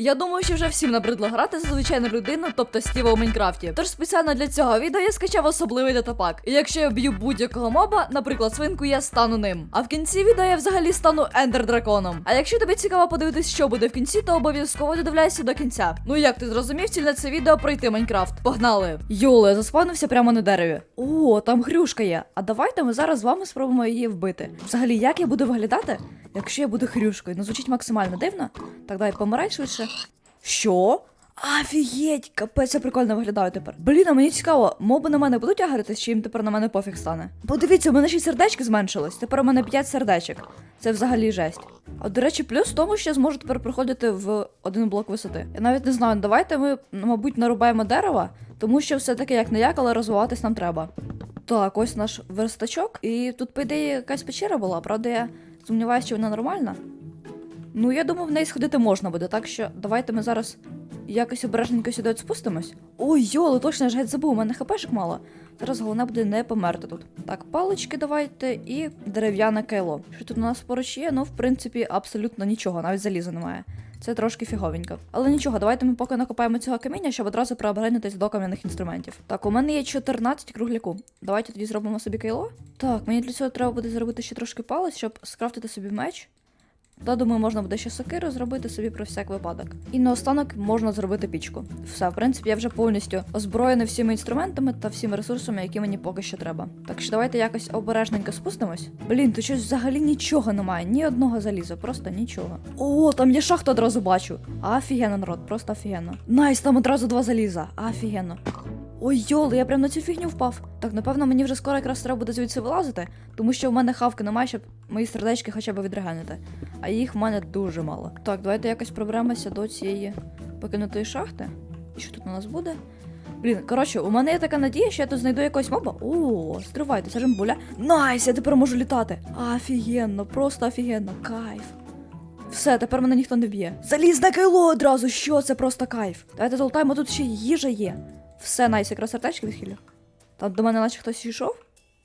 Я думаю, що вже всім набридло грати за звичайну людину, тобто Стіва у Майнкрафті. Тож спеціально для цього відео я скачав особливий датапак. І якщо я б'ю будь-якого моба, наприклад, свинку, я стану ним. А в кінці відео я взагалі стану ендер драконом. А якщо тобі цікаво подивитись, що буде в кінці, то обов'язково додивляйся до кінця. Ну як ти зрозумів, ціль на це відео пройти Майнкрафт. Погнали! Йоле, заспавнився прямо на дереві. О, там хрюшка є. А давайте ми зараз з вами спробуємо її вбити. Взагалі, як я буду виглядати, якщо я буду хрюшкою? Ну звучить максимально дивно. Так, давай помирай швидше. Що? Офігеть, капець, я прикольно виглядаю тепер. Блін, а мені цікаво, моби на мене будуть агритись, чи їм тепер на мене пофіг стане? Подивіться, у мене ще сердечки зменшилось. Тепер у мене 5 сердечок. Це взагалі жесть. А до речі, плюс в тому, що я зможу тепер проходити в один блок висоти. Я навіть не знаю, давайте ми, мабуть, нарубаємо дерева, тому що все-таки як не як, але розвиватись нам треба. Так, ось наш верстачок. І тут, по ідеї, якась печера була, правда, я сумніваюся, чи вона нормальна. Ну, я думаю, в неї сходити можна буде, так що давайте ми зараз якось обережненько сюди спустимось. Ой, йоло, точно я ж геть забув, у мене хпшок мало. Зараз головне буде не померти тут. Так, палички давайте і дерев'яне кайло. Що тут у нас поруч є? Ну, в принципі, абсолютно нічого, навіть заліза немає. Це трошки фіговенько. Але нічого, давайте ми поки накопаємо цього каміння, щоб одразу прообгренитись до кам'яних інструментів. Так, у мене є 14 кругляку. Давайте тоді зробимо собі кайло. Так, мені для цього треба буде зробити ще трошки палець, щоб скрафтити собі меч. Та думаю, можна буде ще сокиру зробити собі про всяк випадок. І наостанок можна зробити пічку. Все, в принципі, я вже повністю озброєний всіми інструментами та всіми ресурсами, які мені поки що треба. Так що давайте якось обережненько спустимось. Блін, тут щось взагалі нічого немає, ні одного заліза, просто нічого. О, там є шахту одразу бачу. Офігенно, народ, просто офігенно. Найс, там одразу два заліза. Офігенно. Ой, йоли, я прям на цю фігню впав. Так, напевно, мені вже скоро якраз треба буде звідси вилазити, тому що в мене хавки немає, щоб мої сердечки хоча б відрегенити. А їх в мене дуже мало. Так, давайте якось проберемося до цієї покинутої шахти. І що тут у нас буде? Блін, коротше, у мене є така надія, що я тут знайду якогось моба. О, стривайте, це римбуля. Найс, я тепер можу літати. Офігенно, просто офігенно, кайф. Все, тепер мене ніхто не б'є. Залізне кайло одразу, що це просто кайф. Давайте золотаємо, тут ще їжа є. Все, найс, якраз сердечки відхилю. Там до мене наче хтось йшов?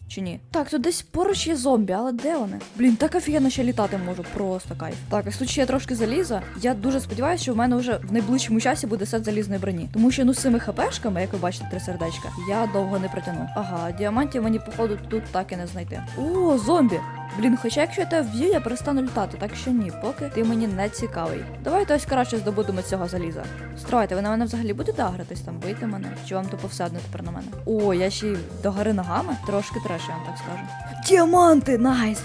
Чи ні? Так, тут десь поруч є зомбі, але де вони? Блін, так офігенно ще літати можу, просто кайф. Так, ось тут ще є трошки заліза. Я дуже сподіваюся, що в мене вже в найближчому часі буде сет залізної броні. Тому що ну з цими хпшками, як ви бачите, три сердечка, я довго не протягну. Ага, діамантів мені, походу, тут так і не знайти. О, зомбі! Блін, хоча якщо я тебе вб'ю, я перестану літати, так що ні, поки ти мені не цікавий. Давайте ось краще здобудемо цього заліза. Стривайте, ви на мене взагалі будете агритись там, бити мене? Чи вам тупо все одно тепер на мене? О, я ще й догори ногами? Трошки треш, я вам так скажу. Діаманти, найс!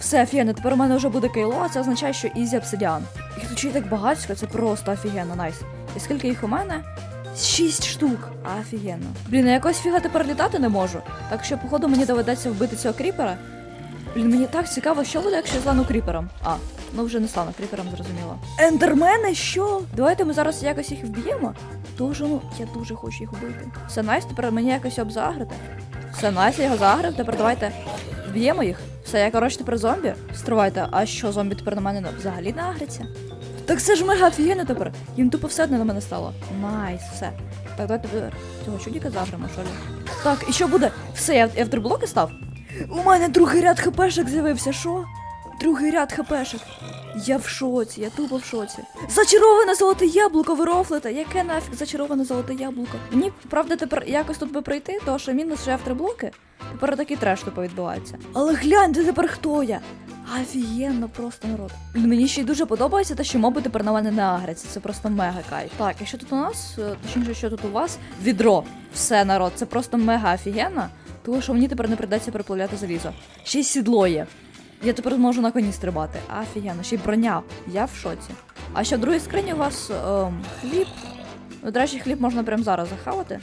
Все, офігенно, тепер у мене вже буде кейло, а це означає, що ізі обсидіан. Їх тут так багатько, це просто офігенно, найс. І скільки їх у мене? Шість штук. Офігенно. Блін, я якось фіга тепер літати не можу. Так що, походу, мені доведеться вбити цього кріпера. Блін, мені так цікаво, що буде, якщо я стану кріпером. А, ну вже не стану кріпером, зрозуміло. Ендермени, що? Давайте ми зараз якось їх вб'ємо. Дуже, ну, я дуже хочу їх вбити. Все найс, тепер мені якось обзагрити. Все найс, я його загрив, тепер давайте вб'ємо їх. Все, я коротше тепер зомбі. Стривайте, а що, зомбі тепер на мене взагалі не агряться? Так це ж мега офігенно тепер. Їм тупо все одно на мене стало. Найс, все. Так, давайте цього чудіка загримо, що ли. Так, і що буде? Все, я, я в три блоки став? У мене другий ряд хпшок з'явився, що? Другий ряд хпшок. Я в шоці, я тупо в шоці. Зачароване золоте яблуко, ви рофлите. Яке нафіг зачароване золоте яблуко? Мені, правда, тепер якось тут би пройти, тому що мінус в три блоки. Тепер такий треш тупо відбувається. Але гляньте тепер хто я. Офігенно, просто народ. Мені ще й дуже подобається те, що моби тепер на мене не агряться. Це просто мега кайф. Так, і що тут у нас? Точніше, що тут у вас? Відро. Все, народ, це просто мега офігенно. Тому що мені тепер не придеться переплавляти залізо. Ще й сідло є. Я тепер зможу на коні стрибати. Офігенно, ще й броня. Я в шоці. А ще в другій скрині у вас ем, хліб. До речі, хліб можна прямо зараз захавати.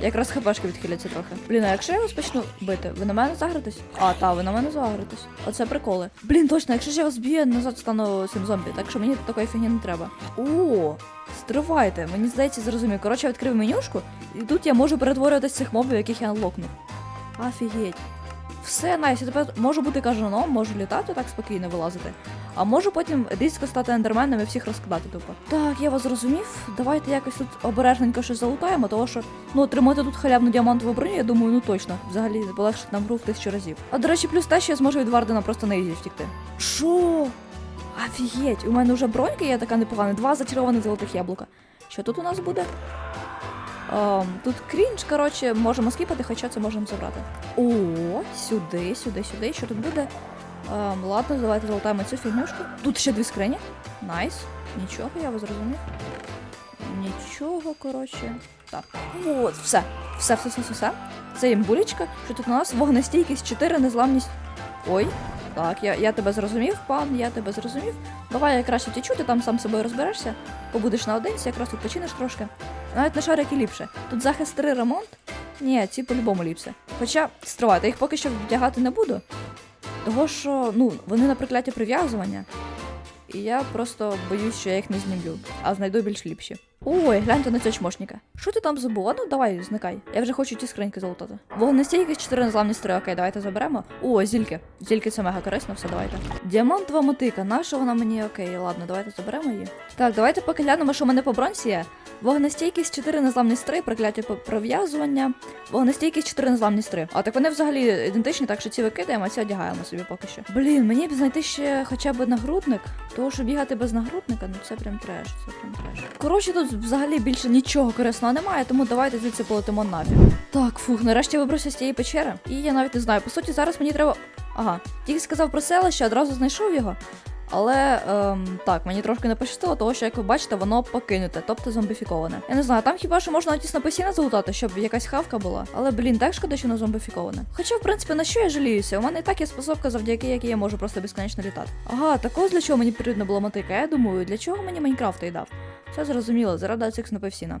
Якраз хпшки відхиляться трохи. Блін, а якщо я вас почну бити, ви на мене загритесь? А, та, ви на мене загритесь. Оце приколи. Блін, точно, якщо ж я вас б'ю, я назад стану цим зомбі, так що мені такої фігні не треба. О, стривайте, мені здається, зрозумів. Коротше, я відкрив менюшку, і тут я можу перетворюватись цих мобів, яких я анлокнув. Офігеть. Все, найс, тепер можу бути кажаном, можу літати так спокійно вилазити. А можу потім різко стати ендерменом і всіх розкидати тупо. Так, я вас зрозумів. Давайте якось тут обережненько щось залутаємо, тому що ну отримати тут халявну діамантову броню, я думаю, ну точно. Взагалі полегшить нам гру в тисячу разів. А до речі, плюс те, що я зможу від Вардена просто на ізі втікти. Що? Офігеть, у мене вже бронька є така непогана, два зачарованих золотих яблука. Що тут у нас буде? Ем, тут крінж, коротше, можемо скіпати, хоча це можемо забрати. О, сюди, сюди, сюди. Що тут буде? Ем, ладно, давайте золотаємо цю фігнюшку. Тут ще дві скрині. Найс. Нічого, я вас зрозумів. Нічого, коротше. Так. От, все. Все, все, все, все, все. Це імбулечка. Що тут у нас? Вогнестійкість 4, незламність. Ой. Так, я, я тебе зрозумів, пан, я тебе зрозумів. Давай я краще втічу, ти там сам собою розберешся. Побудеш наодинці, якраз тут починиш трошки. Навіть на шарики ліпше. Тут захист 3 ремонт. Ні, ці по-любому ліпше. Хоча, стривайте, їх поки що вдягати не буду. Того що, ну, вони на прикляті прив'язування. І я просто боюсь, що я їх не знімлю, а знайду більш ліпші. Ой, гляньте на цього чмошника. Що ти там забула? Ну давай, зникай. Я вже хочу ті скриньки залутати. Вогнестійкість 4 незламні 3, окей, давайте заберемо. О, зільки. Зільки це мега корисно, все, давайте. Діамантова мотика, наша вона мені окей, ладно, давайте заберемо її. Так, давайте поки глянемо, що в мене по бронзі є. Вогнестійкість 4 незламні 3, прокляття пров'язування. Вогнестійкість 4 незламні 3. А так вони взагалі ідентичні, так що ці викидаємо, а ці одягаємо собі поки що. Блін, мені б знайти ще хоча б нагрудник, тому що бігати без нагрудника, ну це прям треш, це прям треш. Коротше, тут взагалі більше нічого корисного немає, тому давайте звідси полетимо нафіг. Так, фух, нарешті вибрався з тієї печери. І я навіть не знаю. По суті, зараз мені треба. Ага, тільки сказав про селище, одразу знайшов його. Але ем, так, мені трошки не пощастило, того що, як ви бачите, воно покинуте, тобто зомбіфіковане. Я не знаю, там хіба що можна тісно постійно залутати, щоб якась хавка була. Але блін, так шкода, що воно зомбіфіковане. Хоча, в принципі, на що я жаліюся? У мене і так є способка, завдяки якій я можу просто безконечно літати. Ага, так ось для чого мені потрібна була мотика. Я думаю, для чого мені Майнкрафт і дав. Все зрозуміло, заради цих снопевсіна.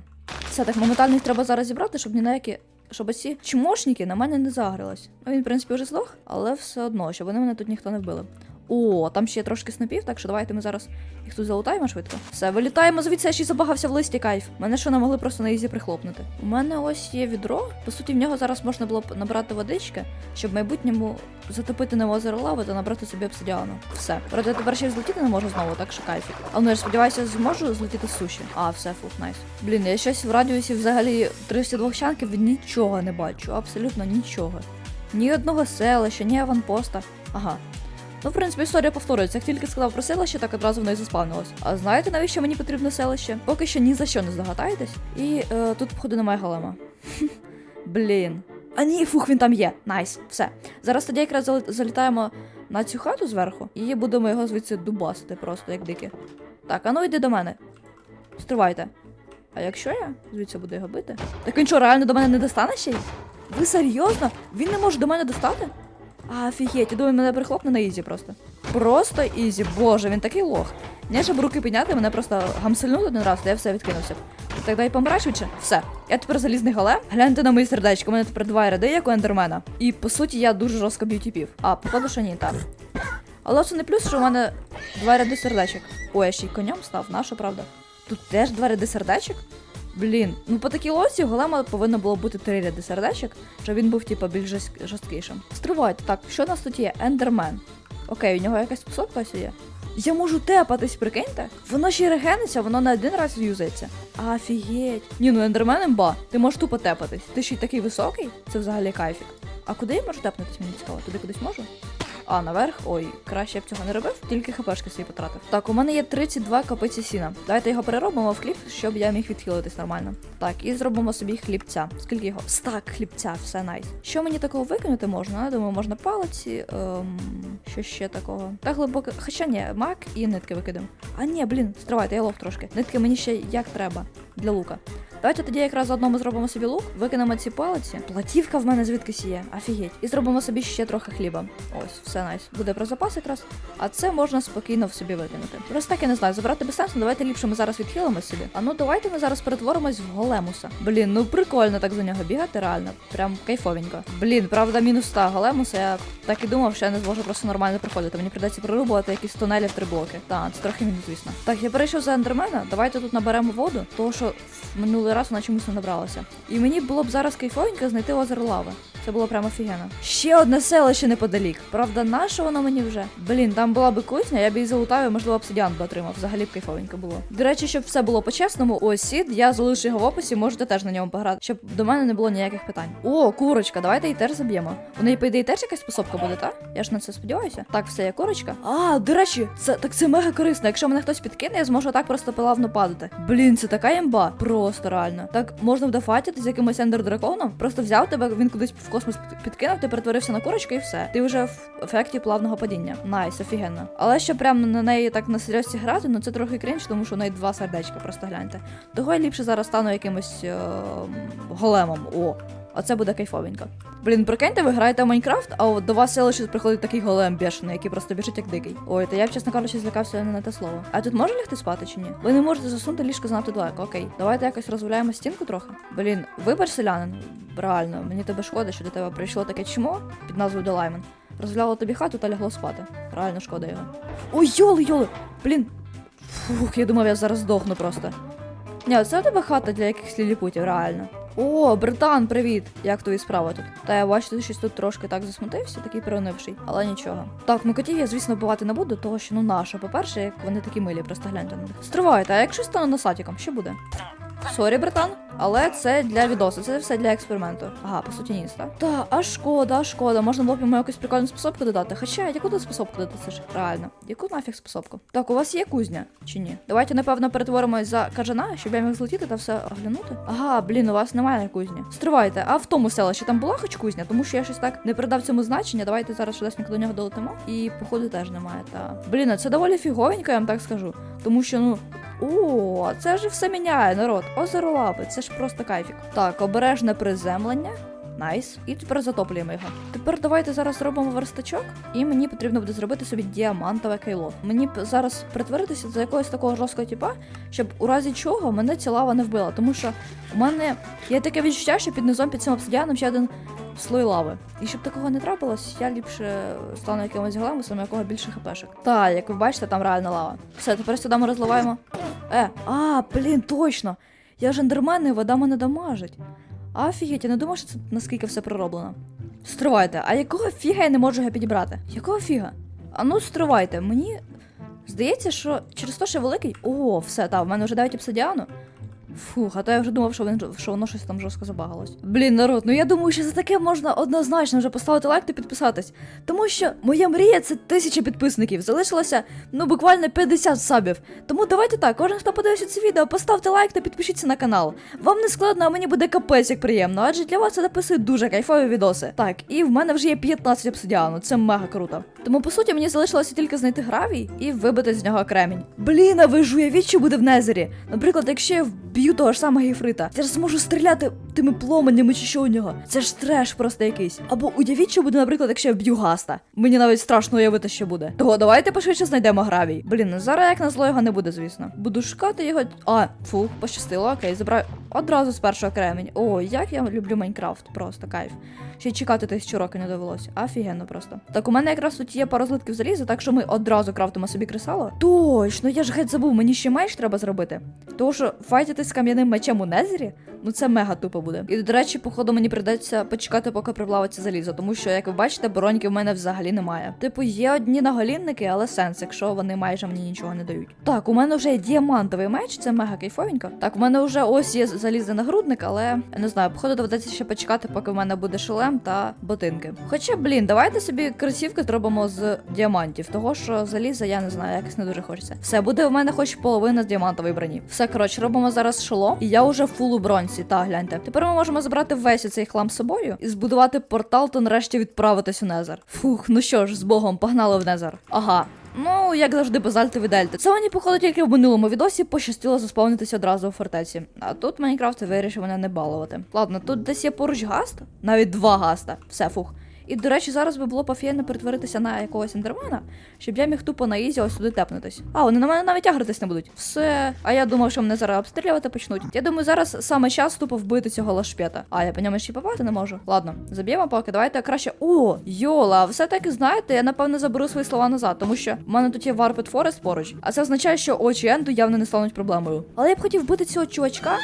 Все так, моментально треба зараз зібрати, щоб ні на які. Щоб ці чмошники на мене не загрились. Ну, він, в принципі, вже здох, але все одно, щоб вони мене тут ніхто не вбили. О, там ще є трошки снопів, так що давайте ми зараз їх тут залутаємо швидко. Все, вилітаємо звідси, я ще забагався в листі кайф. Мене що не могли просто на ізі прихлопнути. У мене ось є відро. По суті, в нього зараз можна було б набрати водички, щоб в майбутньому затопити на озеро лави та набрати собі обсидіану. Все. Правда, я тепер ще злетіти не можу знову, так що кайф. А ну я сподіваюся, зможу злетіти з суші. А, все, фух, найс. Блін, я щось в радіусі взагалі 32 чанків нічого не бачу. Абсолютно нічого. Ні одного селища, ні аванпоста. Ага, Ну, в принципі, історія повторюється. Як тільки сказав про селище, так одразу воно і заспавнилось. А знаєте, навіщо мені потрібне селище? Поки що ні за що не здогадаєтесь. І е, тут, походу, немає голема. Блін. А ні, фух, він там є. Найс. Все. Зараз тоді якраз залітаємо на цю хату зверху і будемо його звідси дубасити просто, як дикі. Так, а ну йди до мене. Стривайте. А якщо я звідси буду його бити? Так він що, реально до мене не достане ще й? Ви серйозно? Він не може до мене достати? Офігеть, я думаю, мене прихлопне на ізі просто. Просто ізі, боже, він такий лох. Не щоб руки підняти, мене просто гамсельнув один раз, та я все відкинувся. Так дай швидше. Все. Я тепер залізний голем. Гляньте на мої сердечко, у мене тепер два ряди, як у ендермена. І по суті я дуже жорстко б'ю тіпів. А, походу, що ні, так. Але це не плюс, що у мене два ряди сердечок. Ой, я ще й конем став, наша правда. Тут теж два ряди сердечок? Блін, ну по такій лосі голема повинно було бути три ряди сердечок, щоб він був типа більш жорсткішим. Стривайте, так, що у нас тут є? Ендермен. Окей, у нього якась ось є. Я можу тепатись, прикиньте? Воно ще й регениться, воно не один раз юзається. Офігеть. Ні, ну ендермен імба, ти можеш тупо тепатись. Ти ще й такий високий, це взагалі кайфік. А куди я можу тепнутись, мені цікаво? Туди кудись можу? А, наверх. Ой, краще я б цього не робив, тільки хпшки свої потратив. Так, у мене є 32 копиці сіна. Давайте його переробимо в хліб, щоб я міг відхилитись нормально. Так, і зробимо собі хлібця. Скільки його? Стак хлібця, все найс. Що мені такого викинути можна? Я думаю, можна палиці. Ем, що ще такого? Та глибоко. Хоча ні, мак і нитки викидаємо. А ні, блін, стривайте, я лох трошки. Нитки мені ще як треба для лука. Давайте тоді якраз заодно ми зробимо собі лук, викинемо ці палиці. Платівка в мене звідкись є, офігеть. І зробимо собі ще трохи хліба. Ось, все найс. Буде про запас якраз. А це можна спокійно в собі викинути. Просто так я не знаю, забрати безсенсно, давайте ліпше ми зараз відхилимось собі. А ну давайте ми зараз перетворимось в големуса. Блін, ну прикольно так за нього бігати, реально. Прям кайфовенько. Блін, правда, мінус 100 големуса. Я так і думав, що я не зможу просто нормально проходити. Мені придеться прорубувати якісь тунелі в три блоки. Так, це трохи мінус, звісно. Так, я перейшов за ендермена. Давайте тут наберемо воду, тому що минулий раз вона чомусь не набралася. І мені було б зараз кайфовенько знайти озеро лави. Це було прямо офігенно. Ще одне селище неподалік. Правда, наше воно мені вже. Блін, там була би кузня, я б її залутав і, можливо, обсидіан би отримав. Взагалі б кайфовенько було. До речі, щоб все було по-чесному, ось я залишу його в описі, можете теж на ньому пограти, щоб до мене не було ніяких питань. О, курочка, давайте її теж заб'ємо. У неї, по ідеї, теж якась способка буде, так? Я ж на це сподіваюся. Так, все, є курочка. А, до речі, це так це мега корисно. Якщо мене хтось підкине, я зможу так просто плавно падати. Блін, це така імба. Просто реально. Так можна вдафатити з якимось ендер-драконом. Просто взяв тебе, він кудись в космос підкинув, ти перетворився на курочку і все. Ти вже в ефекті плавного падіння. Найс, офігенно. Але ще прямо на неї так на серйозці грати, ну це трохи крінж, тому що у неї два сердечка, просто гляньте. Того я ліпше зараз стану якимось е, големом. О, оце буде кайфовенько. Блін, прикиньте, ви граєте в Майнкрафт, а до вас селище приходить такий голем бешений, який просто біжить як дикий. Ой, та я б, чесно кажучи, злякався не на те слово. А тут може лягти спати чи ні? Ви не можете засунути ліжко занадто далеко. Окей, давайте якось розгуляємо стінку трохи. Блін, вибач, селянин. Реально, мені тебе шкода, що до тебе прийшло таке чмо під назвою Долайман. Розгляло тобі хату та лягло спати. Реально шкода його. Ой, йоли, йоли! Блін. Фух, я думав, я зараз здохну просто. Ні, це у тебе хата для якихось ліліпутів, реально. О, братан, привіт! Як твої справи тут? Та я бачу, ти щось тут трошки так засмутився, такий переонивший, але нічого. Так, ну котів я, звісно, вбивати не буду, того що ну наша, по-перше, як вони такі милі, просто гляньте на них. Стривайте, а якщо стану носатіком, що буде? Сорі, братан, але це для відосу, це все для експерименту. Ага, по суті, ніс? Та, а шкода, а шкода. Можна було б йому якусь прикольну способку додати. Хоча, яку тут способку додати? Ж реально. Яку нафіг способку? Так, у вас є кузня чи ні? Давайте, напевно, перетворимось за кажана, щоб я міг злетіти та все оглянути. Ага, блін, у вас немає кузні. Стривайте, а в тому селищі там була хоч кузня, тому що я щось так не придав цьому значення. Давайте зараз швидесенько до нього долетимо. І походу теж немає. Та блін, це доволі фіговенько, я вам так скажу. Тому що, ну, о, це ж все міняє, народ. Озеро лапи, це ж просто кайфік. Так, обережне приземлення. Найс. І тепер затоплюємо його. Тепер давайте зараз зробимо верстачок, і мені потрібно буде зробити собі діамантове кайло. Мені зараз притворитися за якогось такого жорсткого типа, щоб у разі чого мене ця лава не вбила. Тому що у мене є таке відчуття, що під низом під цим обсидіаном ще один слой лави. І щоб такого не трапилось, я ліпше стану якимось големусом, у якого більше хпшок. Так, як ви бачите, там реально лава. Все, тепер сюди ми розливаємо. Е, а, блін, точно! Я ж і вода мене дамажить. Офігеть, я не думав, що це наскільки все пророблено. Стривайте, а якого фіга я не можу його підібрати? Якого фіга? А ну стривайте, мені здається, що через те, що я великий. О, все, так, в мене вже навіть обсидіану. Фух, а то я вже думав, що, він, що воно щось там жорстко забагалось. Блін, народ, ну я думаю, що за таке можна однозначно вже поставити лайк та підписатись. Тому що моя мрія це тисяча підписників. Залишилося ну буквально 50 сабів. Тому давайте так, кожен, хто подивився це відео, поставте лайк та підпишіться на канал. Вам не складно, а мені буде капець як приємно, адже для вас я записую дуже кайфові відоси. Так, і в мене вже є 15 обсидіану, це мега круто. Тому по суті мені залишилося тільки знайти гравій і вибити з нього кремінь. Блін, а ви ж уявіть, що буде в Незері. Наприклад, якщо я вб'ю того ж самого гіфрита, я ж зможу стріляти тими пломенями чи що у нього. Це ж треш просто якийсь. Або уявіть, що буде, наприклад, якщо я вб'ю гаста. Мені навіть страшно уявити, що буде. Того давайте пошвидше знайдемо гравій. Блін, ну зараз як на зло його не буде, звісно. Буду шукати його. А, фу, пощастило, окей, забираю одразу з першого кремінь. О, як я люблю Майнкрафт, просто кайф. Ще й чекати тисячу років не довелося. Офігенно просто. Так, у мене якраз тут є пару злитків заліза, так що ми одразу крафтимо собі кресало. Точно, я ж геть забув, мені ще меч треба зробити. Тому що файтити з кам'яним мечем у Незері, ну це мега тупо буде. І до речі, походу, мені придеться почекати, поки приплавиться залізо, тому що, як ви бачите, броньки в мене взагалі немає. Типу, є одні наголінники, але сенс, якщо вони майже мені нічого не дають. Так, у мене вже є діамантовий меч, це мега кайфовенько. Так, у мене вже ось є залізний нагрудник, але я не знаю, походу доведеться ще почекати, поки в мене буде шолем та ботинки. Хоча, блін, давайте собі кросівки зробимо з діамантів, того що заліза, я не знаю, якось не дуже хочеться. Все, буде в мене хоч половина з діамантової броні. Все, коротше, робимо зараз шолом, і я вже фул у бронці. Та гляньте. Тепер ми можемо забрати весь цей хлам з собою і збудувати портал, то нарешті відправитись у Незер. Фух, ну що ж, з Богом, погнали в Незер. Ага. Ну, як завжди, базальти від Дельти. Мені, походу, тільки в минулому відосі пощастило заспавнитися одразу у фортеці. А тут Майнкрафт вирішив мене не балувати. Ладно, тут десь є поруч гаст, навіть два гаста. Все, фух. І, до речі, зараз би було пофігенно перетворитися на якогось ендермена, щоб я міг тупо на ізі ось сюди тепнутись. А, вони на мене навіть агритись не будуть. Все. А я думав, що мене зараз обстрілювати почнуть. Я думаю, зараз саме час тупо вбити цього лашпета. А, я по ньому ще й попати не можу. Ладно, заб'ємо поки. Давайте краще. О, йола, все таки знаєте, я напевно заберу свої слова назад, тому що в мене тут є Warped Forest поруч, а це означає, що очі Енду явно не стануть проблемою. Але я б хотів вбити цього чувачка.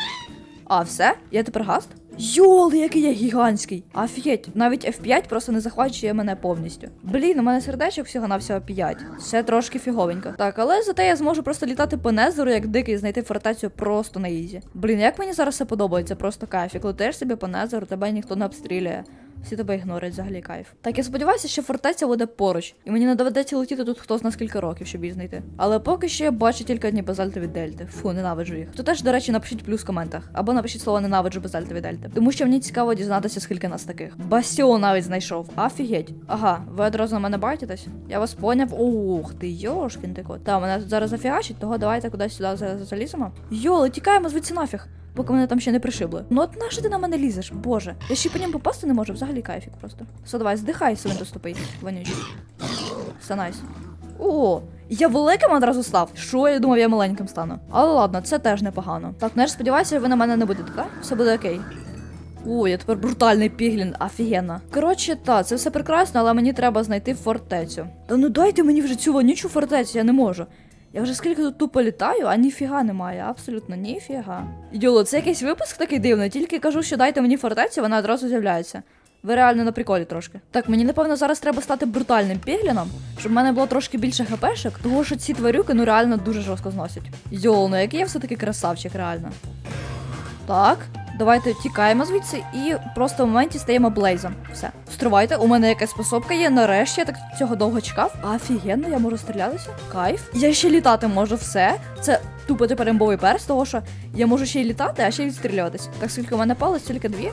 А, все? Я тепер гаст? Йоли, який я гігантський. Офігеть, навіть F5 просто не захвачує мене повністю. Блін, у мене сердечок всього на всього 5. Це трошки фіговенько. Так, але зате я зможу просто літати по незеру, як дикий, знайти фортецю просто на ізі. Блін, як мені зараз це подобається, просто кайф. Летиш собі по незеру, тебе ніхто не обстрілює. Всі тебе ігнорять, взагалі кайф. Так, я сподіваюся, що фортеця буде поруч, і мені не доведеться летіти тут хто зна скільки років, щоб її знайти. Але поки що я бачу тільки одні базальтові дельти. Фу, ненавиджу їх. То теж, до речі, напишіть плюс в коментах. Або напишіть слово ненавиджу базальтові дельти. Тому що мені цікаво дізнатися, скільки нас таких. Бастіон навіть знайшов. Офігеть. Ага, ви одразу на мене байтитесь? Я вас поняв. Ух ти, йошкін ти кот. Та, мене тут зараз зафігачить, того давайте кудись сюди за- заліземо. Йоли, тікаємо звідси нафіг. Поки мене там ще не пришибли. Ну от нащо ти на мене лізеш? Боже. Я ще по ньому попасти не можу, взагалі кайфік просто. Все, давай, здихай, свинтоступий, вонючий. Все найс. О, я великим одразу став. Що я думав, я маленьким стану. Але ладно, це теж непогано. Так, ну я ж сподіваюся, ви на мене не будете, так? Все буде окей. О, я тепер брутальний піглін, офігенно. Коротше, та, це все прекрасно, але мені треба знайти фортецю. Та ну дайте мені вже цю вонючу фортецю, я не можу. Я вже скільки тут тупо літаю, а ніфіга немає, абсолютно ніфіга. Йоло, це якийсь випуск такий дивний, тільки кажу, що дайте мені фортецю, вона одразу з'являється. Ви реально на приколі трошки. Так, мені напевно зараз треба стати брутальним пігліном, щоб в мене було трошки більше хпшек, тому що ці тварюки ну реально дуже жорстко зносять. Йол, ну який я все-таки красавчик, реально. Так, давайте тікаємо звідси і просто в моменті стаємо блейзом. Все. Стривайте, у мене якась способка є. Нарешті я так цього довго чекав. Офігенно, я можу стрілятися. Кайф. Я ще літати можу все. Це тупо тепер імбовий перс, того що я можу ще й літати, а ще й відстрілюватись. Так скільки у мене палець, тільки дві.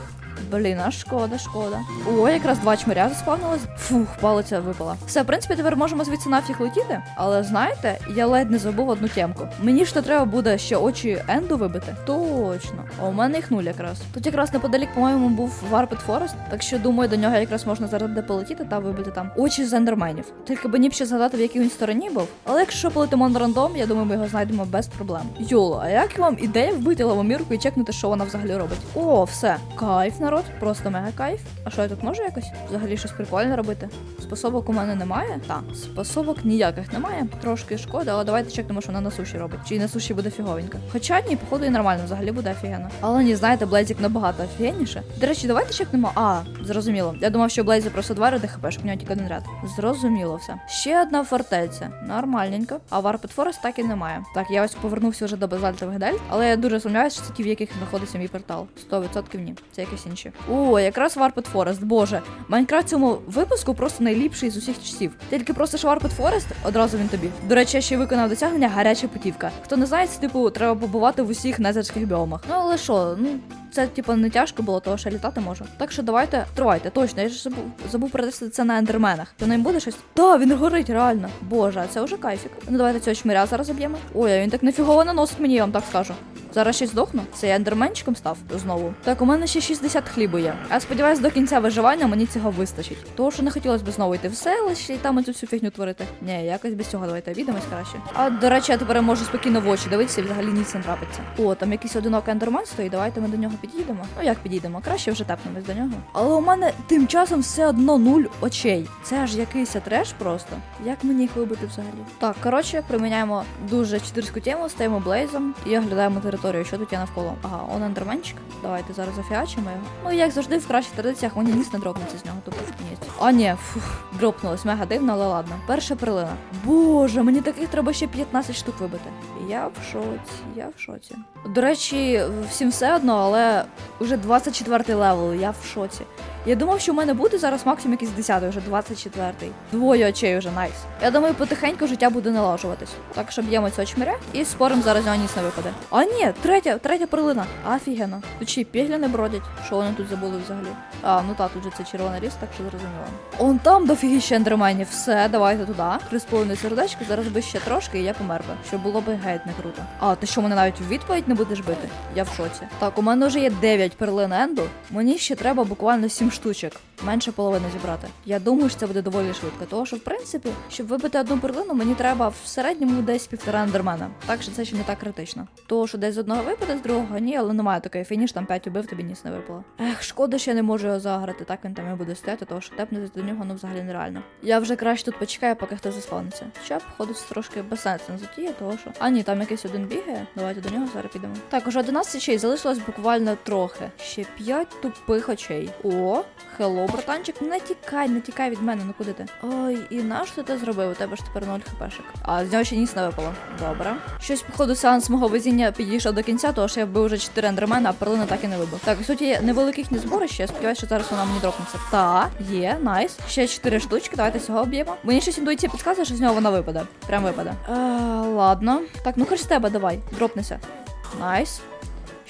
Блін, а шкода, шкода. О, якраз два чмиря заспавнилось. Фух, палиця випала. Все, в принципі, тепер можемо звідси нафіг летіти. Але знаєте, я ледь не забув одну темку. Мені ж то треба буде ще очі Енду вибити. Точно. А у мене їх нуль якраз. Тут якраз неподалік, по-моєму, був Варпет Форест, так що думаю, до нього якраз можна зараз де полетіти та вибити там очі з ендерменів. Тільки би ні б ще згадати, в якій він стороні був. Але якщо полетимо на рандом, я думаю, ми його знайдемо без проблем. Йоло, а як вам ідея вбити лавомірку і чекнути, що вона взагалі робить? О, все. Кайф, народ, просто мега кайф. А що я тут можу якось? Взагалі щось прикольне робити? Способок у мене немає? Так, способок ніяких немає. Трошки шкода, але давайте чекнемо, що вона на суші робить. Чи на суші буде фіговенько. Хоча ні, походу і нормально, взагалі буде офігенно. Але ні, знаєте, Блейзик набагато офігенніше. До речі, давайте чекнемо. А, зрозуміло. Я думав, що у просто два ради хп, щоб у нього тільки один ряд. Зрозуміло все. Ще одна фортеця. Нормальненько. А Варпет Форест так і немає. Так, я ось повернувся вже до базальтових дель, але я дуже сумніваюся, що це ті, в яких знаходиться мій портал. 100% ні. Це якісь інші. О, якраз Варпет Форест, боже. Майнкрафт цьому випуску просто найліпший з усіх часів. Тільки просто ж Варпет Форест, одразу він тобі. До речі, я ще виконав досягнення гаряча путівка. Хто не знає, це типу треба побувати в усіх незерських біомах. Ну але що, ну це типу не тяжко було, того що я літати можу. Так що давайте тривайте, точно, я ж забув забув передати це на ендерменах. То ним буде щось? Та, він горить, реально. Боже, це вже кайфік. Ну давайте цього чмиря зараз об'ємо. Ой, він так нефігово наносить мені, я вам так скажу. Зараз ще здохну. Це я ендерменчиком став знову. Так, у мене ще 60 хлібу є. Я сподіваюся, до кінця виживання мені цього вистачить. Того, що не хотілося б знову йти в селище і там цю всю фігню творити. Ні, якось без цього давайте обійдемось краще. А до речі, я тепер можу спокійно в очі дивитися і взагалі ніц не трапиться. О, там якийсь одинокий ендермен стоїть, давайте ми до нього підійдемо. Ну як підійдемо? Краще вже тепнемось до нього. Але у мене тим часом все одно нуль очей. Це ж якийсь треш просто. Як мені їх вибити взагалі? Так, коротше, приміняємо дуже читерську тему, стаємо блейзом і оглядаємо територію, що тут є навколо. Ага, он ендерменчик. Давайте зараз зафіачимо його. Ну як завжди в кращих традиціях, мені ніс не дропнеться з нього, тупо ні. А ні, фух, дропнулось, мега дивно, але ладно. Перша прилина. Боже, мені таких треба ще 15 штук вибити. Я в шоці, я в шоці. До речі, всім все одно, але вже 24 левел, я в шоці. Я думав, що в мене буде зараз максимум якийсь 10, вже 24-й. Двоє очей вже найс. Я думаю, потихеньку життя буде налажуватись. Так що б'ємо цього чмиря і спорим зараз нього ніс не випаде. А ні, третя, третя перлина. Офігенно. Тут ще й пігліни бродять. Що вони тут забули взагалі? А, ну так, тут же це червоний ліс, так що зрозуміло. Он там дофігіще ендерменів. Все, давайте туди. Три половиною сердечки, зараз би ще трошки, і я помер би. Що було би геть не круто. А, ти що мене навіть у відповідь не будеш бити? Я в шоці. Так, у мене вже є 9 перлин енду. Мені ще треба буквально 7 штучок. Менше половини зібрати. Я думаю, що це буде доволі швидко. Тому що, в принципі, щоб вибити одну перлину, мені треба в середньому десь півтора ендермена. Так що це ще не так критично. Того, що десь з одного випаде, з другого ні, але немає такої фініш, там 5 убив, тобі ніс не випало. Ех, шкода, що я не можу його заграти, так він там і буде стояти, тому що тепнути до нього ну взагалі нереально. Я вже краще тут почекаю, поки хтось заспавниться. Походу, це трошки безсенсна затія, того що. А ні, там якийсь один бігає. Давайте до нього зараз підемо. Так, уже 11 очей, залишилось буквально трохи. Ще 5 тупих очей. О, хелло, братанчик, не тікай, не тікай від мене, ну куди ти? Ой, і наш ти це зробив? У тебе ж тепер 0 хпшек. А з нього ще ніс не випало. Добре. Щось, походу, сеанс мого везіння підійшов до кінця, тому що я вбив вже 4 ендермена, а перлина так і не вибив. Так, в суті, є невеликих не зборище, я сподіваюся, що зараз вона мені дропнеться. Та, є, найс. Ще 4 штучки, давайте цього об'ємо. Мені щось інтуїція підказує, що з нього вона випаде. Прям випаде. Е, ладно. Так, ну хоч з тебе давай, дропнеся. Найс.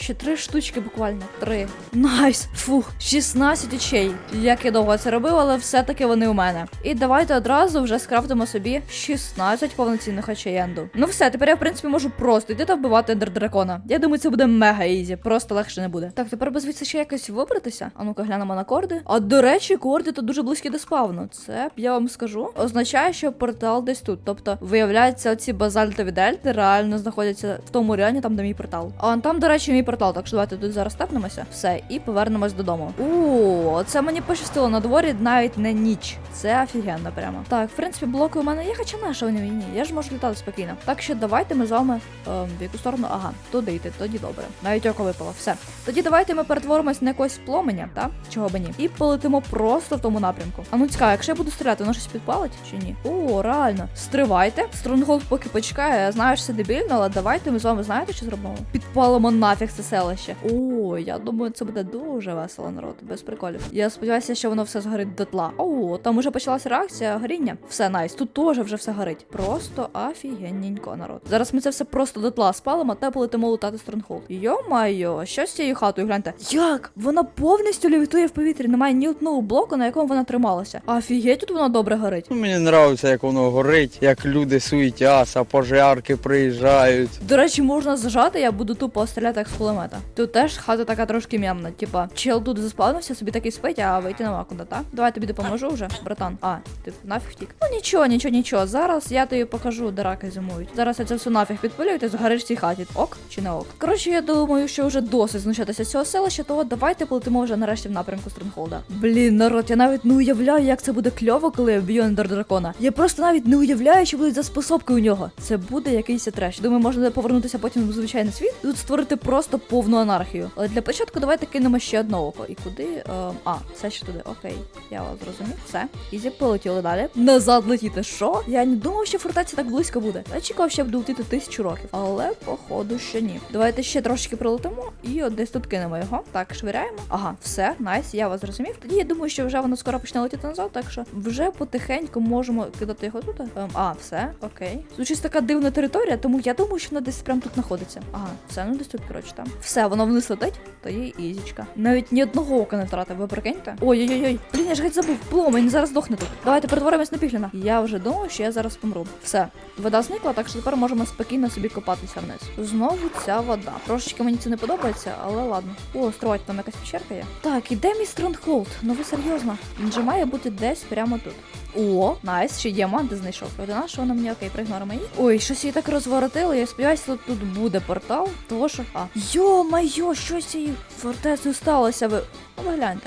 Ще три штучки буквально. Три. Найс! Фух, 16 очей. Як я довго це робив, але все-таки вони у мене. І давайте одразу вже скрафтимо собі 16 повноцінних очей енду. Ну все, тепер я в принципі можу просто йти та вбивати ендердракона. Я думаю, це буде мега ізі, просто легше не буде. Так, тепер би звідси ще якось вибратися. А ну-ка глянемо на корди. А до речі, корди тут дуже близькі до спавну. Це я вам скажу. Означає, що портал десь тут. Тобто, виявляється, оці базальтові дельти реально знаходяться в тому районі, там де мій портал. А там, до речі, мій портал. Так що давайте тут зараз тепнемося. Все, і повернемось додому. О, це мені пощастило на дворі навіть не ніч. Це офігенно прямо. Так, в принципі, блоки у мене є, хоча на що вони мені? Я ж можу літати спокійно. Так що давайте ми з вами ем, в яку сторону? Ага, туди йти, тоді добре. Навіть око випало. Все. Тоді давайте ми перетворимось на якось пломеня, так? Чого би ні. І полетимо просто в тому напрямку. А ну цікаво, якщо я буду стріляти, воно щось підпалить чи ні? О, реально. Стривайте. Стронголд поки почекає. Я знаю, що це дебільно, але давайте ми з вами знаєте, що зробимо? Підпалимо нафіг це селище. О, я думаю, це буде дуже весело, народ, без приколів. Я сподіваюся, що воно все згорить дотла. О, там уже почалася реакція горіння. Все найс. Тут теж вже все горить. Просто офігенненько, народ. Зараз ми це все просто дотла спалимо та полетимо лутати Стронгхолд. Йо-майо, що з цією хатою гляньте? Як? Вона повністю лівітує в повітрі. Немає ні одного блоку, на якому вона трималася. Офігеть, тут воно добре горить. Ну, Мені подобається, як воно горить, як люди суетяться, пожарки приїжджають. До речі, можна зажати, я буду тупо стріляти як з кулемета. Тут теж хата така трошки м'ямна. Типа, чел тут заспавнився, собі такий спить, а вийти нема куди, так? Давай тобі допоможу вже, братан. А, ти нафіг втік. Ну нічого, нічого, нічого. Зараз я тобі покажу, де раки зимують. Зараз я це все нафіг підпилю, і ти згориш цій хаті. Ок чи не ок? Коротше, я думаю, що вже досить знущатися з цього селища, того давайте полетимо вже нарешті в напрямку Стронгхолда. Блін, народ, я навіть не уявляю, як це буде кльово, коли я б'ю дракона. Я просто навіть не уявляю, що будуть за способки у нього. Це буде якийсь треш. Думаю, можна повернутися потім в звичайний світ. Тут створити просто повну анархію. Але для початку давайте кинемо ще одне око. І куди? Е, а, все ще туди. Окей, я вас зрозумів. Все. Ізі, полетіли далі. Назад летіти. Що? Я не думав, що фортеця так близько буде. Я чекав, що я буду тисячу років. Але походу ще ні. Давайте ще трошки прилетимо і от десь тут кинемо його. Так, швиряємо. Ага, все, найс, я вас зрозумів. Тоді я думаю, що вже воно скоро почне летіти назад, так що вже потихеньку можемо кидати його тут. Ем, а, все, окей. Щось така дивна територія, тому я думаю, що воно десь прямо тут знаходиться. Ага, все, ну десь тут, коротше, там. Все, воно вниз летить, то є ізічка. Навіть ні одного ока не втратив, ви прикиньте? Ой-ой-ой, блін, я ж геть забув. Пломень зараз здохне тут. Давайте перетворимось на пігліна. Я вже думав, що я зараз помру. Все, вода зникла, так що тепер можемо спокійно собі копатися вниз. Знову ця вода. Трошечки мені це не подобається, але ладно. О, стривайте, там якась печерка є. Так, і де мій Стронгхолд? Ну ви серйозно? Він же має бути десь прямо тут. О, найс, ще діаманти знайшов. Нас, що вона мені окей, проігноримо її. Ой, щось її так розворотило. Я сподіваюся, тут буде портал. Того що. А. Йо-майо, що з фортецю сталося? Ви. Ну,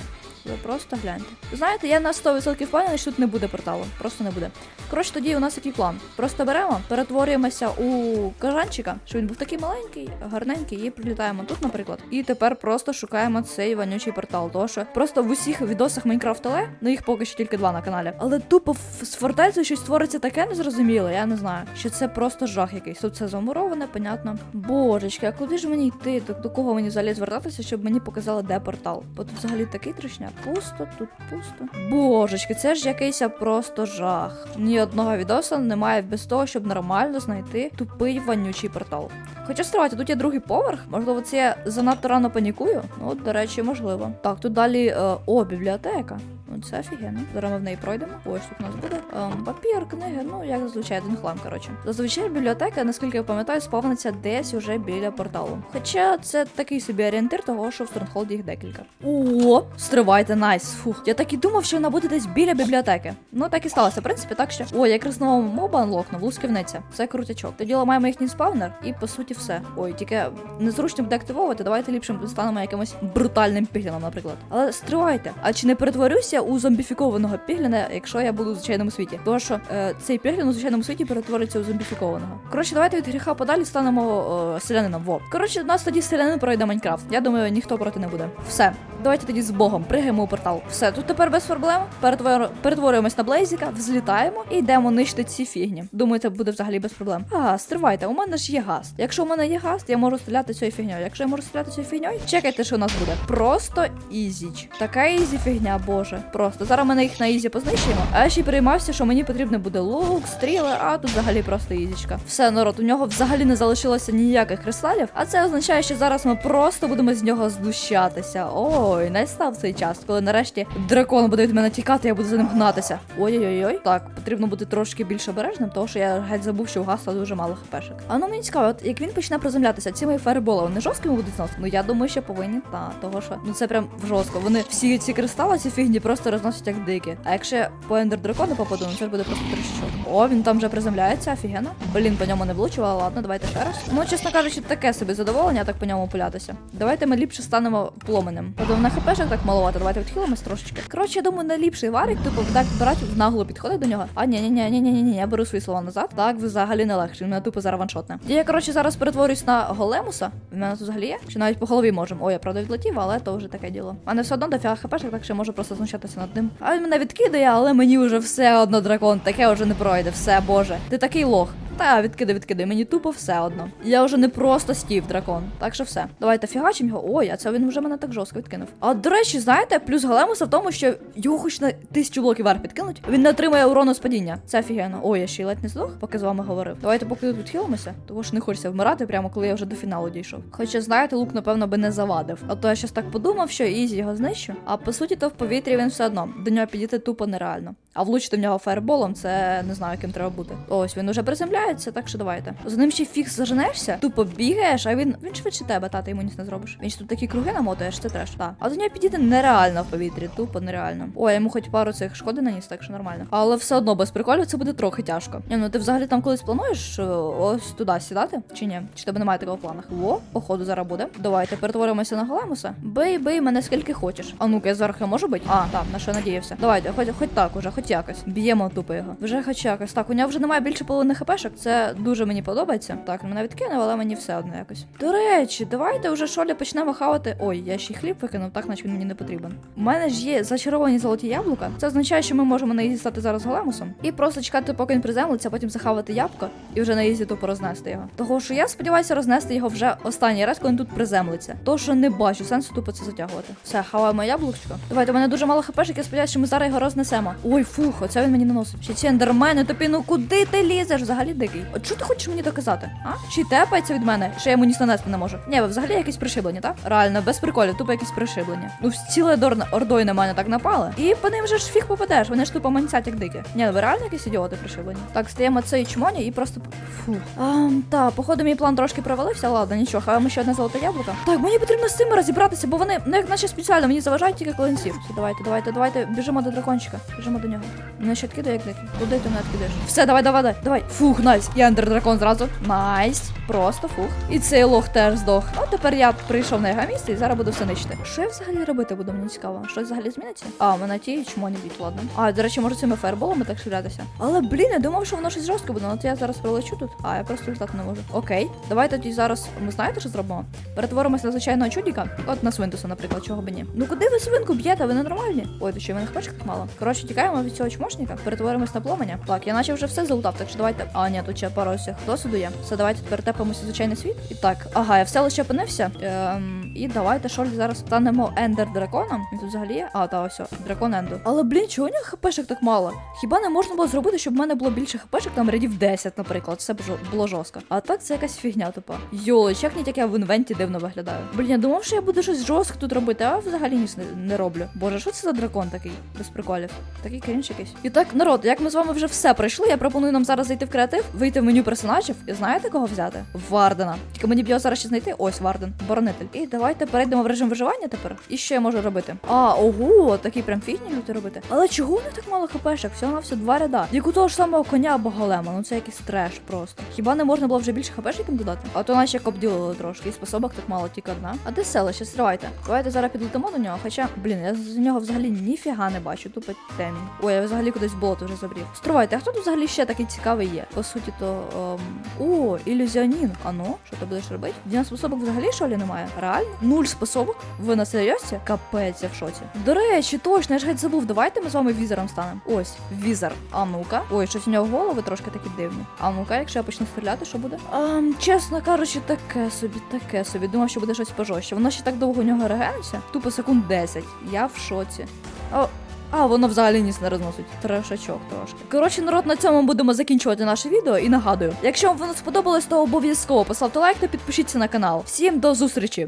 ви просто гляньте. Знаєте, я на 100% впевнений, що тут не буде порталу. Просто не буде. Коротше, тоді у нас який план. Просто беремо, перетворюємося у кажанчика, що він був такий маленький, гарненький, і прилітаємо тут, наприклад. І тепер просто шукаємо цей вонючий портал. Тому що просто в усіх відосах Майнкрафт ТЛ, ну їх поки що тільки два на каналі. Але тупо з фортецею щось твориться таке незрозуміле, я не знаю. Що це просто жах якийсь. Тут все замуроване, понятно. Божечки, а куди ж мені йти? До кого мені взагалі звертатися, щоб мені показали, де портал? Бо тут взагалі такий трешняк. Пусто, тут пусто. Божечки, це ж якийсь просто жах. Ні одного відоса немає без того, щоб нормально знайти тупий вонючий портал. Хоча стривайте, тут є другий поверх. Можливо, це я занадто рано панікую. Ну, до речі, можливо. Так, тут далі. е, о, бібліотека. Ну, це офігенно. Зараз ми в неї пройдемо. Ось тут у нас буде. Ем, папір, книги, ну як зазвичай, один хлам, коротше. Зазвичай бібліотека, наскільки я пам'ятаю, спавниться десь уже біля порталу. Хоча це такий собі орієнтир того, що в Стронгхолді їх декілька. О, стривайте, найс. Фух. Я так і думав, що вона буде десь біля бібліотеки. Ну так і сталося, в принципі, так що. О, якраз нового моба анлокнув, лусківниця. Це крутячок. Тоді ламаємо їхній спавнер, і по суті все. Ой, тільки незручно буде активовувати. Давайте ліпше станемо якимось брутальним пігліном, наприклад. Але стривайте, а чи не перетворюся у зомбіфікованого пігліна, якщо я буду в звичайному світі. Тому що е, цей піглін у звичайному світі перетвориться у зомбіфікованого. Коротше, давайте від гріха подалі станемо е, селянином. Во. Коротше, нас тоді селянин пройде Майнкрафт. Я думаю, ніхто проти не буде. Все. Давайте тоді з Богом пригаємо у портал. Все, тут тепер без проблем. Перетвор... Перетворюємось на Блейзіка, взлітаємо і йдемо нищити ці фігні. Думаю, це буде взагалі без проблем. А, стривайте, у мене ж є газ. Якщо у мене є газ, я можу стріляти цією фігньою. Якщо я можу стріляти цією фігньою, чекайте, що у нас буде. Просто ізіч. Така ізі фігня, боже. Просто зараз ми їх на ізі познищуємо. А я ще й переймався, що мені потрібно буде лук, стріли, а тут взагалі просто ізічка. Все, народ, у нього взагалі не залишилося ніяких кристалів, а це означає, що зараз ми просто будемо з нього знущатися. Ой, настав цей час, коли нарешті дракон буде від мене тікати, я буду за ним гнатися. Ой-ой-ой. Так, потрібно бути трошки більш обережним, тому що я геть забув, що у Гаста дуже мало хпшек. А ну мені цікаво, от як він почне приземлятися, ці мої фаерболи, вони жорсткими будуть зносити? Ну я думаю, що повинні та того, що ну це прям жорстко. Вони всі ці кристали, ці фігні просто розносять як дикі. А якщо я по ендер дракону попаду, ну це ж буде просто трещок. О, він там вже приземляється, офігенно. Блін, по ньому не влучив, але ладно, давайте ще раз. Ну, чесно кажучи, таке собі задоволення так по ньому пулятися. Давайте ми ліпше станемо пломенем. Тобто на хпшок так маловато, давайте відхилимось трошечки. Коротше, я думаю, найліпший варик, типу, так брати в нагло підходить до нього. А ні, ні, ні, ні, ні, ні, ні, я беру свої слова назад. Так, взагалі не легше. Мене тупо зараз ваншотне. Я, коротше, зараз перетворююсь на големуса. Він мене тут взагалі є? Чи навіть по голові можемо. Ой, я правда відлетів, але то вже таке діло. У мене все одно дофіга хпшок, так що можу просто знущатися над ним. А він мене відкидає, але мені вже все одно дракон. Таке вже не пройде. Все, боже. Ти такий лох. Та відкидай, відкидай, мені тупо все одно. Я вже не просто стів дракон. Так що все. Давайте фігачимо його. Ой, а це він вже мене так жорстко відкинув. А до речі, знаєте, плюс Галемуса в тому, що його хоч на тисячу блоків вверх підкинуть, він не отримує урону з падіння. Це офігенно. Ой, я ще й ледь не здох, поки з вами говорив. Давайте поки тут хілимося, тому що не хочеться вмирати прямо коли я вже до фіналу дійшов. Хоча, знаєте, лук, напевно, би не завадив. А то я щось так подумав, що ізі його знищу. А по суті, то в повітрі він все одно. До нього підійти тупо нереально. А влучити в нього фаерболом, це не знаю, яким треба бути. Ось він уже приземляється, так що давайте. За ним ще фікс заженешся, тупо бігаєш, а він він швидше тебе, та ти йому ніс не зробиш. Він ж тут такі круги намотуєш, це треш. Та. А до нього підійти нереально в повітрі, тупо нереально. Ой, я йому хоч пару цих шкоди наніс, так що нормально. Але все одно без приколів це буде трохи тяжко. Ні, ну ти взагалі там колись плануєш е, ось туди сідати? Чи ні? Чи тебе немає такого в планах? Во, походу зараз буде. Давайте перетворимося на Големуса. Бий, бий мене скільки хочеш. А ну-ка, я зверху можу бити? А, так, на що надіявся. Давайте, хоч, хоч так уже, хоч якось. Б'ємо тупо його. Вже хоч якось. Так, у нього вже немає більше половини хпшок. Це дуже мені подобається. Так, мене відкинув, але мені все одно якось. До речі, давайте вже шолі почнемо хавати. Ой, я ще й хліб викинув, так наче він мені не потрібен. У мене ж є зачаровані золоті яблука. Це означає, що ми можемо на стати зараз големусом і просто чекати, поки він приземлиться, потім захавати ябко і вже на ізі тупо рознести його. Того, що я сподіваюся рознести його вже останній раз, коли він тут приземлиться. То, що не бачу сенсу тупо це затягувати. Все, хаваємо яблучко. Давайте, у мене дуже мало хпшок, я сподіваюся, що ми зараз його рознесемо. Ой, фух, оце він мені наносить. Ще ці ендермени, тобі ну куди ти лізеш? Взагалі дикий. От що ти хочеш мені доказати? А? Чи тепається від мене, що я йому ніс нанести не можу? Ні, ви взагалі якісь пришиблення, так? Реально, без приколів, тупо якісь пришиблення. Ну, ціле ордою на мене так напали. І по ним же ж фіг попадеш, вони ж тупо манцять як дикі. Ні, ви реально якісь ідіоти пришиблені. Так, стаємо цей чмоні і просто. Фу. А, та, походу, мій план трошки провалився, ладно, нічого, хай ще одне золоте яблуко. Так, мені потрібно з цими розібратися, бо вони, ну як наче спеціально, мені заважають тільки клинців. Все, давайте, давайте, давайте, біжимо до дракончика. Біжимо до нього. Мене ще відкидає як дикий. Куди ти мене відкидаєш? Все, давай, давай, давай. Давай. Фух, найс. Я ендер дракон зразу. Найс. Просто фух. І цей лох теж здох. Ну, тепер я прийшов на його місце і зараз буду все нищити. Що я взагалі робити буду, мені цікаво. Щось взагалі зміниться? А, мене ті чмоні б'ють, ладно. А, до речі, може цими фаерболами так стрілятися. Але блін, я думав, що воно щось жорстке буде. От я зараз пролечу тут. А, я просто літати не можу. Окей, давай тоді зараз. Ми знаєте, що зробимо? Перетворимося на звичайного чудіка. От на свинтуса, наприклад, чого би ні. Ну куди ви свинку б'єте? Ви ненормальні? Ой, то що в мене хпачок мало. Коротше, тікаємо від цього чмошника, перетворимось на пломеня. Так, я наче вже все залутав, так що давайте. А, ні, тут ще пару ось досвіду є. Все, давайте тепер тепаємося в звичайний світ. І так, ага, я все лише опинився. Ем, і давайте Шолі зараз станемо ендер драконом. Він тут взагалі є. А, та ось, дракон енду. Але блін, чого у нього хпшок так мало? Хіба не можна було зробити, щоб в мене було більше хпшок, там рядів 10, наприклад. Це б було жорстко. А так це якась фігня тупа. Йоло, чекніть, як я в інвенті дивно виглядаю. Блін, я думав, що я буду щось жорстко тут робити, а взагалі ніч не, не роблю. Боже, що це за дракон такий? Без приколів. Такий крінж якийсь. І так, народ, як ми з вами вже все пройшли, я пропоную нам зараз зайти в креатив, вийти в меню персонажів. І знаєте, кого взяти? Вардена. Тільки мені б його зараз ще знайти. Ось Варден, боронитель. І давай. Давайте перейдемо в режим виживання тепер. І що я можу робити? А, ого, такі прям фігні люди робити. Але чого у них так мало хпшек? Всього на все два ряда. Як у того ж самого коня або голема. Ну це якийсь треш просто. Хіба не можна було вже більше хпшек їм додати? А то наче обділили трошки. І способок так мало, тільки одна. А де селище? Стривайте. Давайте зараз підлетимо до нього. Хоча, блін, я з нього взагалі ніфіга не бачу. Тупо темінь. Ой, я взагалі кудись в болото вже забрів. Стривайте, а хто тут взагалі ще такий цікавий є? По суті, то. Ем... О, ілюзіонін. А ну, що ти будеш робити? Діна способок взагалі що немає? Реально? Нуль способок? Ви на серйозі? Капець, я в шоці. До речі, точно, я ж геть забув. Давайте ми з вами візером станемо. Ось, візер. А ну-ка. Ой, щось у нього голови трошки такі дивні. А ну-ка, якщо я почну стріляти, що буде? Ем, чесно кажучи, таке собі, таке собі. Думав, що буде щось пожорстче. Воно ще так довго у нього регенується. Тупо секунд 10. Я в шоці. О, а, воно взагалі ніс не розносить. Трешачок трошки. Коротше, народ, на цьому будемо закінчувати наше відео. І нагадую, якщо вам воно сподобалось, то обов'язково поставте лайк та підпишіться на канал. Всім до зустрічі!